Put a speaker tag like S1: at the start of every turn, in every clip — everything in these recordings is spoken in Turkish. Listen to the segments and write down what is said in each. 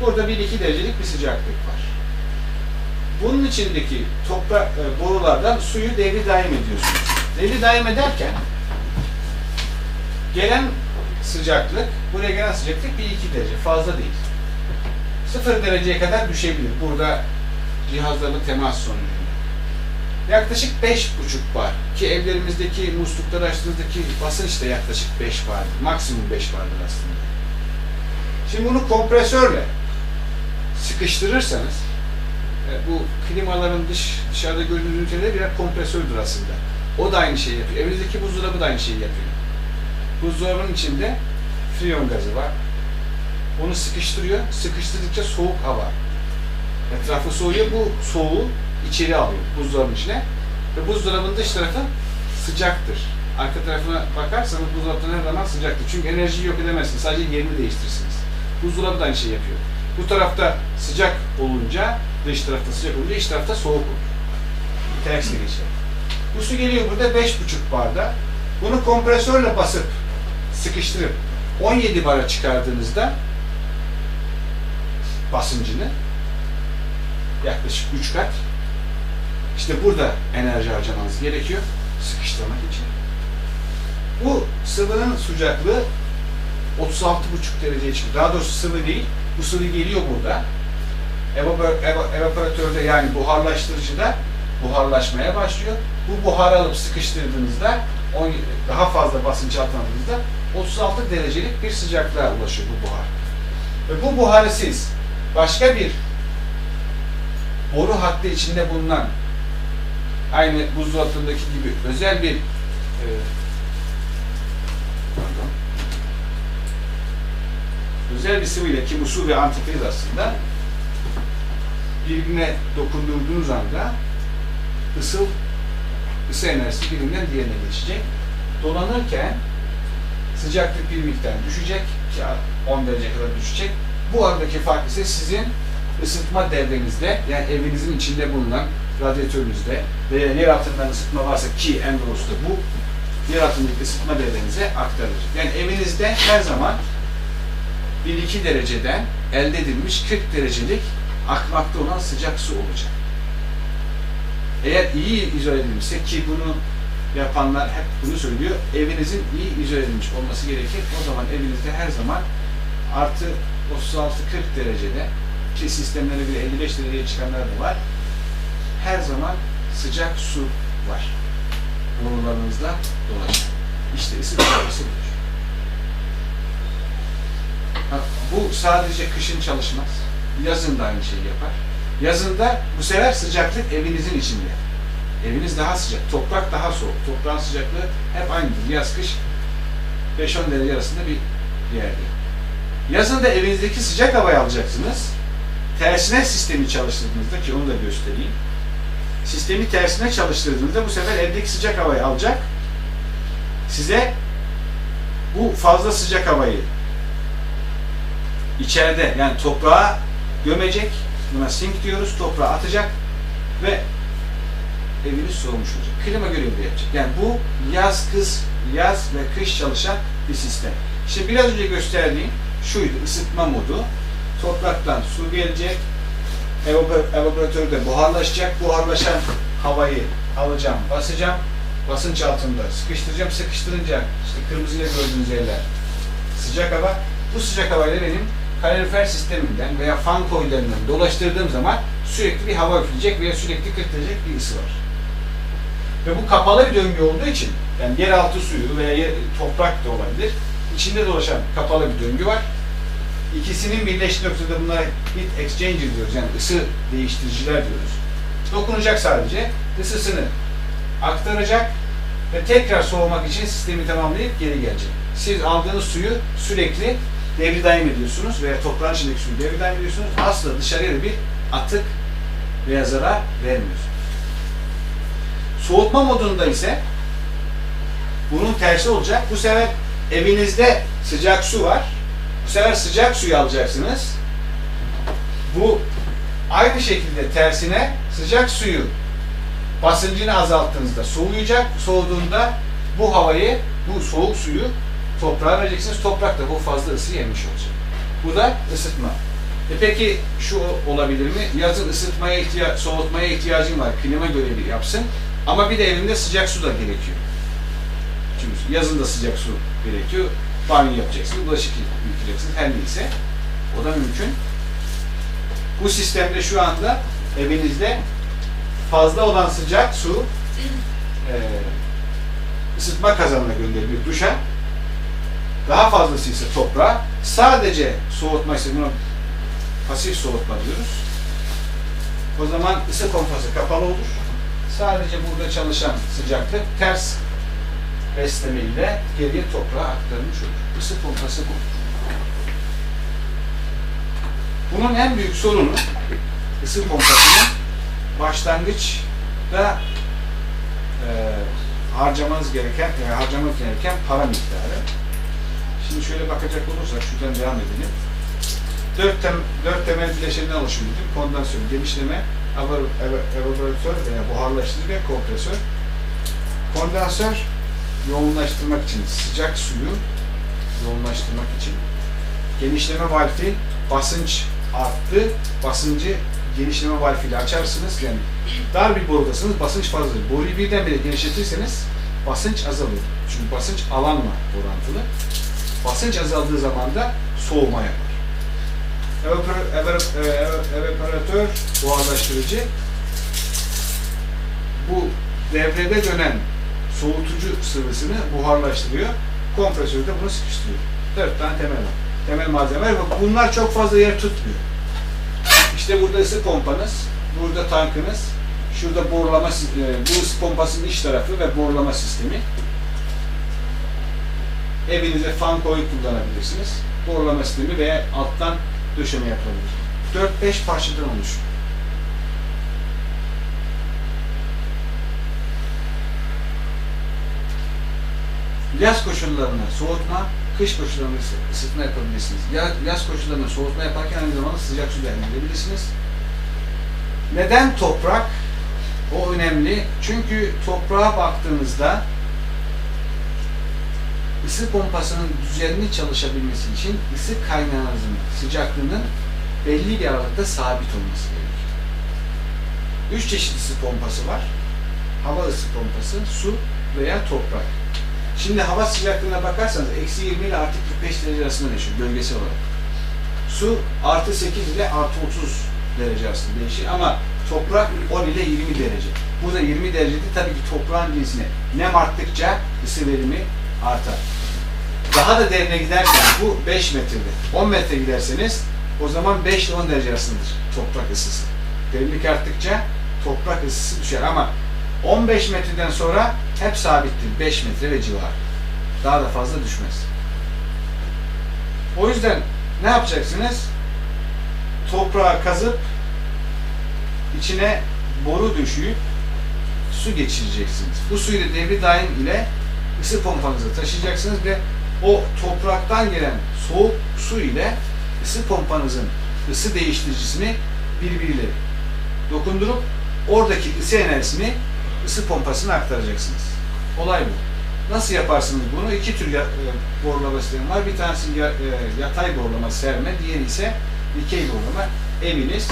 S1: Burada 1-2 derecelik bir sıcaklık var. Bunun içindeki toprak e, borulardan suyu devri daim ediyorsunuz. Devri daim ederken gelen sıcaklık, buraya gelen sıcaklık 1-2 derece, fazla değil. 0 dereceye kadar düşebilir. Burada cihazlarla temas sonucunda. Yaklaşık 5,5 bar ki evlerimizdeki muslukları açtığınızdaki basınç da yaklaşık 5 bardır. Maksimum 5 bardır aslında. Şimdi bunu kompresörle sıkıştırırsanız e, bu klimaların dış dışarıda gördüğünüz üniteleri birer kompresördür aslında. O da aynı şeyi yapıyor. Evinizdeki buzdolabı da aynı şeyi yapıyor. Buzdolabının içinde freon gazı var. Onu sıkıştırıyor. Sıkıştırdıkça soğuk hava etrafı soğuyor. Bu soğuğu içeri alıyor buzdolabının içine. Ve buzdolabının dış tarafı sıcaktır. Arka tarafına bakarsanız buzdolabı her zaman sıcaktır. Çünkü enerjiyi yok edemezsiniz. Sadece yerini değiştirirsiniz. Buzdolabı da aynı şeyi yapıyor. Bu tarafta sıcak olunca, dış tarafta sıcak olunca iç tarafta soğuk olur. Tersi geçer. Bu su geliyor burada 5,5 barda. Bunu kompresörle basıp sıkıştırıp 17 bara çıkardığınızda basıncını yaklaşık 3 kat. İşte burada enerji harcamanız gerekiyor sıkıştırmak için. Bu sıvının sıcaklığı 36,5 dereceye çıkıyor. Daha doğrusu sıvı değil. Bu geliyor burada. Evapor- eva- Evaporatörde yani buharlaştırıcıda buharlaşmaya başlıyor. Bu buharı alıp sıkıştırdığınızda daha fazla basınç altına aldığınızda 36 derecelik bir sıcaklığa ulaşıyor bu buhar. Ve bu buharı siz başka bir boru hattı içinde bulunan aynı buzdolabındaki gibi özel bir e, özel bir sıvıyla ki bu su ve antifriz aslında birbirine dokundurduğunuz anda ısıl ısı enerjisi birinden diğerine geçecek. Dolanırken sıcaklık bir miktar düşecek ki 10 derece kadar düşecek. Bu aradaki fark ise sizin ısıtma devrenizde yani evinizin içinde bulunan radyatörünüzde veya yer altından ısıtma varsa ki en doğrusu bu yer altındaki ısıtma devrenize aktarılır. Yani evinizde her zaman 1-2 dereceden elde edilmiş 40 derecelik akmakta olan sıcak su olacak. Eğer iyi izole edilmişse ki bunu yapanlar hep bunu söylüyor, evinizin iyi izole edilmiş olması gerekir. O zaman evinizde her zaman artı 36-40 derecede ki sistemlere göre 55 dereceye çıkanlar da var. Her zaman sıcak su var. Borularınızda dolaşan. İşte ısı budur. Bu sadece kışın çalışmaz. Yazın da aynı şeyi yapar. Yazında bu sefer sıcaklık evinizin içinde. Eviniz daha sıcak, toprak daha soğuk. Toprağın sıcaklığı hep aynıdır. Yaz kış 5-10 derece arasında bir yerde. Yazın da evinizdeki sıcak havayı alacaksınız. Tersine sistemi çalıştırdığınızda ki onu da göstereyim. Sistemi tersine çalıştırdığınızda bu sefer evdeki sıcak havayı alacak. Size bu fazla sıcak havayı içeride yani toprağa gömecek. Buna sink diyoruz. Toprağa atacak ve eviniz soğumuş olacak. Klima görevi yapacak. Yani bu yaz kış yaz ve kış çalışan bir sistem. İşte biraz önce gösterdiğim şuydu ısıtma modu. Topraktan su gelecek. Evapor- Evaporatörde buharlaşacak. Buharlaşan havayı alacağım, basacağım. Basınç altında sıkıştıracağım. Sıkıştırınca işte kırmızıyla gördüğünüz yerler sıcak hava. Bu sıcak havayla benim kalorifer sisteminden veya fan koylarından dolaştırdığım zaman sürekli bir hava üfleyecek veya sürekli 40 derece bir ısı var. Ve bu kapalı bir döngü olduğu için yani yeraltı suyu veya yer, toprak da olabilir. içinde dolaşan kapalı bir döngü var. İkisinin birleştiği noktada bunlara heat exchanger diyoruz. Yani ısı değiştiriciler diyoruz. Dokunacak sadece. ısısını aktaracak ve tekrar soğumak için sistemi tamamlayıp geri gelecek. Siz aldığınız suyu sürekli devri daim ediyorsunuz veya toprağın içindeki suyu devri daim ediyorsunuz. Asla dışarıya bir atık veya zarar vermiyorsunuz. Soğutma modunda ise bunun tersi olacak. Bu sefer evinizde sıcak su var. Bu sefer sıcak suyu alacaksınız. Bu aynı şekilde tersine sıcak suyu basıncını azalttığınızda soğuyacak. Soğuduğunda bu havayı, bu soğuk suyu toprağa vereceksiniz. Toprak da bu fazla ısı yemiş olacak. Bu da ısıtma. E peki şu olabilir mi? Yazın ısıtmaya ihtiya soğutmaya ihtiyacın var. Klima görevi yapsın. Ama bir de evinde sıcak su da gerekiyor. Çünkü yazın da sıcak su gerekiyor. Banyo yapacaksın, bulaşık yıkayacaksın, her neyse. O da mümkün. Bu sistemde şu anda evinizde fazla olan sıcak su e, ısıtma kazanına gönderiliyor duşa. Daha fazlası ise toprağa. Sadece soğutma ise buna pasif soğutma diyoruz. O zaman ısı pompası kapalı olur. Sadece burada çalışan sıcaklık ters besleme ile geriye toprağa aktarılmış olur. Isı pompası bu. Bunun en büyük sorunu ısı pompasının başlangıçta e, harcamanız gereken, e, harcamanız gereken para miktarı. Şimdi şöyle bakacak olursak şuradan devam edelim. Dört, tem, dört temel bileşeninden oluşuyor. Kondansör, genişleme, evapo- eva- evaporatör veya buharlaştırıcı ve kompresör. Kondansör yoğunlaştırmak için sıcak suyu yoğunlaştırmak için. Genişleme valfi basınç arttı. Basıncı genişleme valfiyle açarsınız. Yani dar bir borudasınız. Basınç fazladır. Boruyu birdenbire genişletirseniz basınç azalır. Çünkü basınç alanla orantılı. Basınç azaldığı zaman da soğuma yapar. E, ev- Evaporatör buharlaştırıcı bu devrede dönen soğutucu sıvısını buharlaştırıyor. Kompresör de bunu sıkıştırıyor. Dört tane temel var. Temel malzeme var. Bak Bunlar çok fazla yer tutmuyor. İşte burada ısı pompanız, burada tankınız, şurada borulama, e, bu ısı pompasının iç tarafı ve borulama sistemi. Evinize fan koyup kullanabilirsiniz. Borulama sistemi veya alttan döşeme yapılabilir. 4-5 parçadan oluşuyor. Yaz koşullarında soğutma, kış koşullarında ise ısıtma yapabilirsiniz. Ya- Yaz koşullarında soğutma yaparken aynı zamanda sıcak su değerlendirebilirsiniz. Neden toprak? O önemli. Çünkü toprağa baktığınızda ısı pompasının düzenli çalışabilmesi için ısı kaynağınızın sıcaklığının belli bir aralıkta sabit olması gerekiyor. Üç çeşit ısı pompası var. Hava ısı pompası, su veya toprak. Şimdi hava sıcaklığına bakarsanız eksi 20 ile artı 45 derece arasında değişiyor bölgesel olarak. Su artı 8 ile artı 30 derece arasında değişir ama toprak 10 ile 20 derece. Burada 20 derecede tabii ki toprağın cinsine nem arttıkça ısı verimi artar. Daha da derine giderken bu 5 metrede. 10 metre giderseniz o zaman 5 ile 10 derece arasındadır toprak ısısı. Derinlik arttıkça toprak ısısı düşer ama 15 metreden sonra hep sabittir. 5 metre ve civarı. Daha da fazla düşmez. O yüzden ne yapacaksınız? Toprağı kazıp içine boru döşeyip su geçireceksiniz. Bu suyu da devri daim ile ısı pompanıza taşıyacaksınız ve o topraktan gelen soğuk su ile ısı pompanızın ısı değiştiricisini birbiriyle dokundurup oradaki ısı enerjisini ısı pompasına aktaracaksınız. Olay bu. Nasıl yaparsınız bunu? İki tür ya, e, borlama sistemi var. Bir tanesi e, yatay borlama serme, diğeri ise dikey borlama. Eviniz,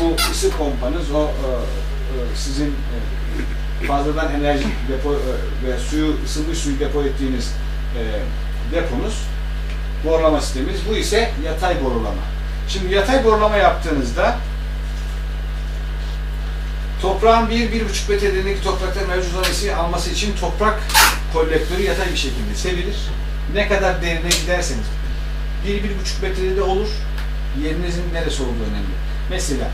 S1: bu ısı pompanız, o e, e, sizin fazladan enerji depo e, ve suyu, ısınmış suyu depo ettiğiniz e, deponuz, borlama sistemimiz. Bu ise yatay borlama. Şimdi yatay borlama yaptığınızda Toprağın 1-1,5 metre derinlikteki toprakta mevcut olan alması için toprak kolektörü yatay bir şekilde sevilir. Ne kadar derine giderseniz 1-1,5 metrede de olur. Yerinizin neresi olduğu önemli. Mesela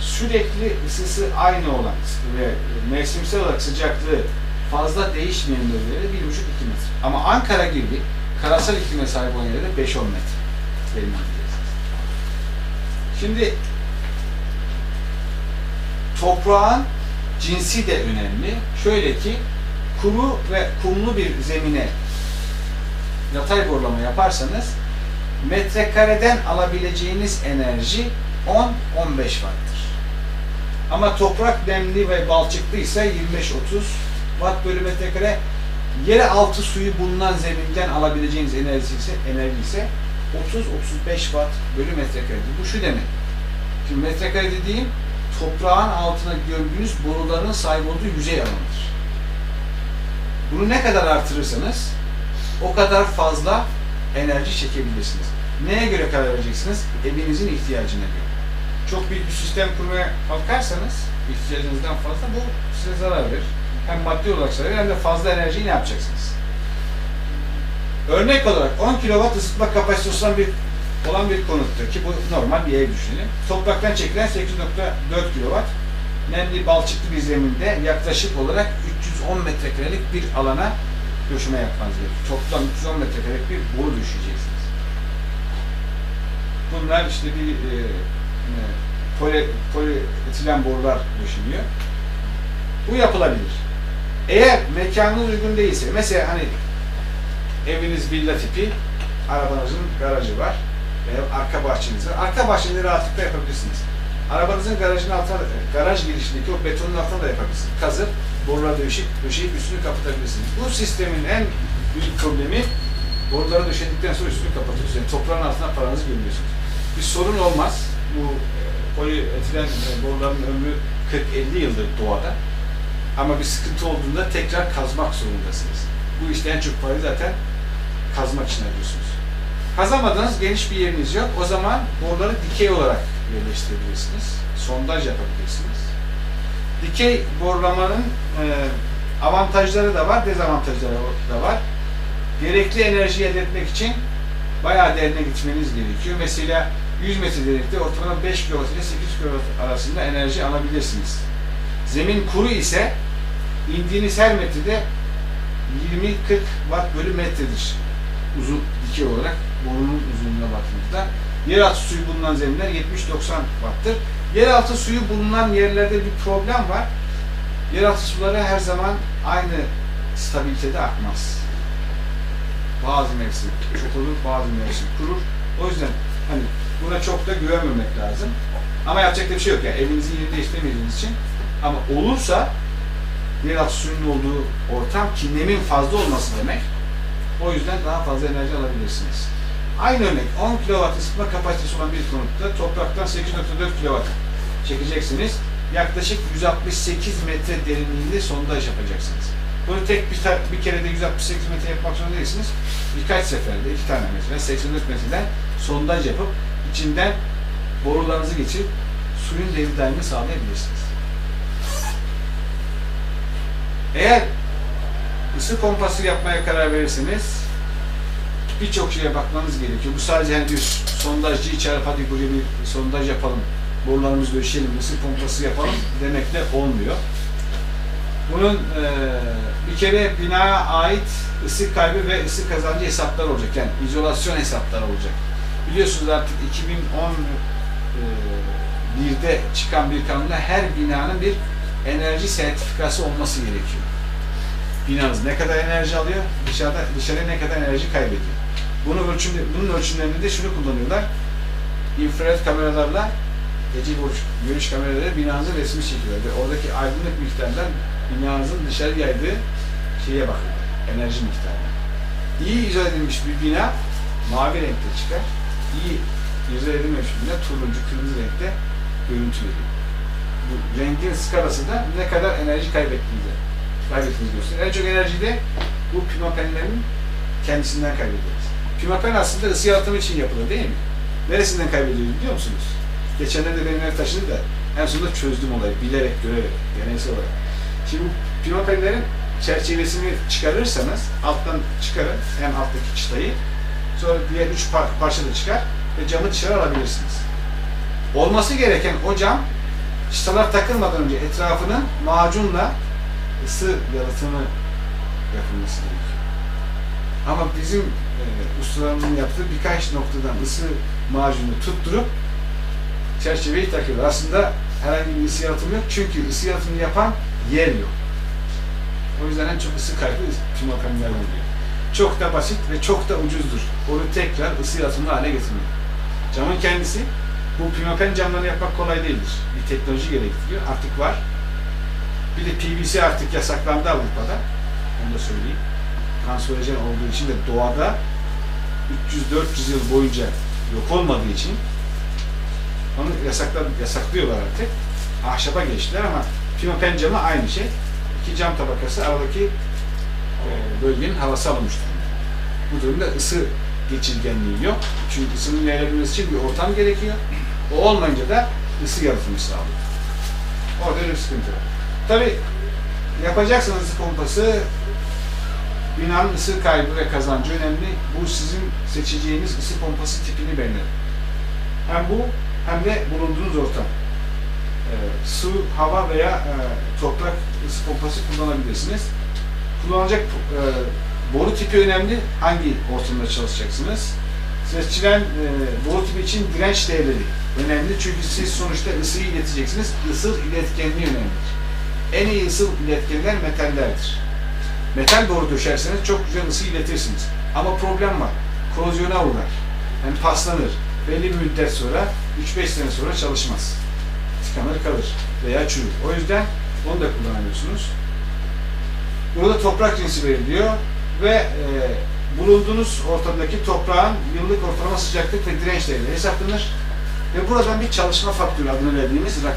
S1: sürekli ısısı aynı olan ve mevsimsel olarak sıcaklığı fazla değişmeyen bölgelerde 1,5-2 metre. Ama Ankara gibi karasal iklime sahip olan yerlerde 5-10 metre derinlendireceksiniz. Şimdi toprağın cinsi de önemli. Şöyle ki kuru ve kumlu bir zemine yatay borlama yaparsanız metrekareden alabileceğiniz enerji 10-15 watt'tır. Ama toprak nemli ve balçıklıysa 25-30 watt bölü metrekare yere altı suyu bulunan zeminden alabileceğiniz enerji ise, enerji ise 30-35 watt bölü metrekare. Bu şu demek. Şimdi metrekare dediğim toprağın altına gömdüğünüz boruların sahip olduğu yüzey alanıdır. Bunu ne kadar artırırsanız o kadar fazla enerji çekebilirsiniz. Neye göre karar vereceksiniz? Evinizin ihtiyacına göre. Çok büyük bir sistem kurmaya kalkarsanız ihtiyacınızdan fazla bu size zarar verir. Hem maddi olarak zarar verir hem de fazla enerjiyi ne yapacaksınız? Örnek olarak 10 kW ısıtma kapasitesi olan bir olan bir konuttur ki bu normal bir ev düşünelim. Topraktan çekilen 8.4 kW nemli balçıklı bir zeminde yaklaşık olarak 310 metrekarelik bir alana döşeme yapmanız gerekiyor. Toplam 310 metrekarelik bir boru döşeyeceksiniz. Bunlar işte bir e, poli, polietilen borular döşeniyor. Bu yapılabilir. Eğer mekanınız uygun değilse, mesela hani eviniz villa tipi, arabanızın garajı var veya arka bahçeniz var. Arka bahçeleri rahatlıkla yapabilirsiniz. Arabanızın garajın altına, garaj girişindeki o betonun altına da yapabilirsiniz. Kazıp, borular döşeyip, döşeyip üstünü kapatabilirsiniz. Bu sistemin en büyük problemi boruları döşedikten sonra üstünü kapatıyorsunuz. Yani toprağın altına paranızı gömüyorsunuz. Bir sorun olmaz. Bu e, polietilen e, boruların ömrü 40-50 yıldır doğada. Ama bir sıkıntı olduğunda tekrar kazmak zorundasınız. Bu işte en çok parayı zaten kazmak için arıyorsunuz. Kazamadığınız geniş bir yeriniz yok. O zaman boruları dikey olarak yerleştirebilirsiniz. Sondaj yapabilirsiniz. Dikey borulamanın e, avantajları da var, dezavantajları da var. Gerekli enerji elde etmek için bayağı derine gitmeniz gerekiyor. Mesela 100 metre derinlikte ortalama 5 kW ile 8 kW arasında enerji alabilirsiniz. Zemin kuru ise indiğiniz her metrede 20-40 watt bölü metredir. Uzun dikey olarak borunun uzunluğuna baktığımızda. Yeraltı suyu bulunan zeminler 70-90 watt'tır. Yeraltı suyu bulunan yerlerde bir problem var. Yeraltı suları her zaman aynı stabilitede akmaz. Bazı mevsim çok olur, bazı mevsim kurur. O yüzden çok da güvenmemek lazım. Ama yapacak da bir şey yok yani evinizin yerini değiştiremediğiniz için. Ama olursa yeraltı suyunun olduğu ortam ki nemin fazla olması demek. O yüzden daha fazla enerji alabilirsiniz. Aynı örnek 10 kW ısıtma kapasitesi olan bir konutta topraktan 8.4 kW çekeceksiniz. Yaklaşık 168 metre derinliğinde sondaj yapacaksınız. Bunu tek bir, bir kerede 168 metre yapmak zorunda değilsiniz. Birkaç seferde, iki tane mesela 84 metreden sondaj yapıp içinden borularınızı geçirip suyun devir sağlayabilirsiniz. Eğer ısı pompası yapmaya karar verirseniz birçok şeye bakmanız gerekiyor. Bu sadece hani bir sondajcı çağırıp hadi buraya bir sondaj yapalım, borularımızı döşeyelim, ısı pompası yapalım demekle olmuyor. Bunun eee, bir kere binaya ait ısı kaybı ve ısı kazancı hesaplar olacak. Yani izolasyon hesapları olacak. Biliyorsunuz artık 2011'de çıkan bir kanunda her binanın bir enerji sertifikası olması gerekiyor. Binanız ne kadar enerji alıyor, dışarıda dışarıya ne kadar enerji kaybediyor. Bunu ölçüm, bunun ölçümlerinde de şunu kullanıyorlar. İnfrared kameralarla gece görüş, kameraları binanızın resmi çekiyor ve oradaki aydınlık miktarından binanızın dışarı yaydığı şeye bakıyor. Enerji miktarına. İyi izole edilmiş bir bina mavi renkte çıkar. İyi bir bina turuncu, kırmızı renkte görüntü veriyor. Bu rengin skalası da ne kadar enerji kaybettiğinizi kaybettiğinizi gösteriyor. En çok enerjiyi de bu pimapenlerin kendisinden kaybediyoruz. Pimapen aslında ısı yalıtımı için yapılır değil mi? Neresinden kaybediyoruz biliyor musunuz? Geçenlerde benim ev taşıdı da en sonunda çözdüm olayı bilerek, görerek, deneysel olarak. Şimdi bu pimapenlerin çerçevesini çıkarırsanız alttan çıkarın en alttaki çıtayı sonra diğer üç par parça da çıkar ve camı dışarı alabilirsiniz. Olması gereken o cam çıtalar takılmadan önce etrafının macunla ısı yalıtımı yapılması gerekiyor. Ama bizim e, ustalarımızın yaptığı birkaç noktadan ısı macunu tutturup çerçeveyi takıyorlar. Aslında herhangi bir ısı yalıtımı yok çünkü ısı yalıtımını yapan yer yok. O yüzden en çok ısı kaybı pimapenlerden oluyor. Çok da basit ve çok da ucuzdur. Onu tekrar ısı yalıtımlı hale getirmek. Camın kendisi bu pimapen camlarını yapmak kolay değildir. Bir teknoloji gerektiriyor. Artık var. Bir de PVC artık yasaklandı Avrupa'da. Onu da söyleyeyim. Kanserojen olduğu için de doğada 300-400 yıl boyunca yok olmadığı için onu yasaklar, yasaklıyorlar artık. Ahşaba geçtiler ama pimapen camı aynı şey. İki cam tabakası aradaki bölgenin havası alınmış durumda. Bu durumda ısı geçirgenliği yok. Çünkü ısının yayılabilmesi için bir ortam gerekiyor. O olmayınca da ısı yalıtımı sağlıyor. Orada bir sıkıntı var. Tabi yapacaksanız ısı pompası binanın ısı kaybı ve kazancı önemli. Bu sizin seçeceğiniz ısı pompası tipini belirler. Hem bu hem de bulunduğunuz ortam. Ee, su, hava veya e, toprak ısı pompası kullanabilirsiniz. Kullanacak e, boru tipi önemli. Hangi ortamda çalışacaksınız? Seçilen e, boru tipi için direnç değerleri önemli. Çünkü siz sonuçta ısıyı ileteceksiniz. Isı iletkenliği önemlidir. En iyi ısı iletkenler metallerdir. Metal boru döşerseniz çok güzel ısı iletirsiniz. Ama problem var. Korozyona uğrar. Yani paslanır. Belli bir müddet sonra, 3-5 sene sonra çalışmaz. Tıkanır kalır veya çürür. O yüzden onu da kullanıyorsunuz. Burada toprak cinsi veriliyor ve e, bulunduğunuz ortamdaki toprağın yıllık ortalama sıcaklık ve direnç değerleri hesaplanır. Ve buradan bir çalışma faktörü adını verdiğimiz rakam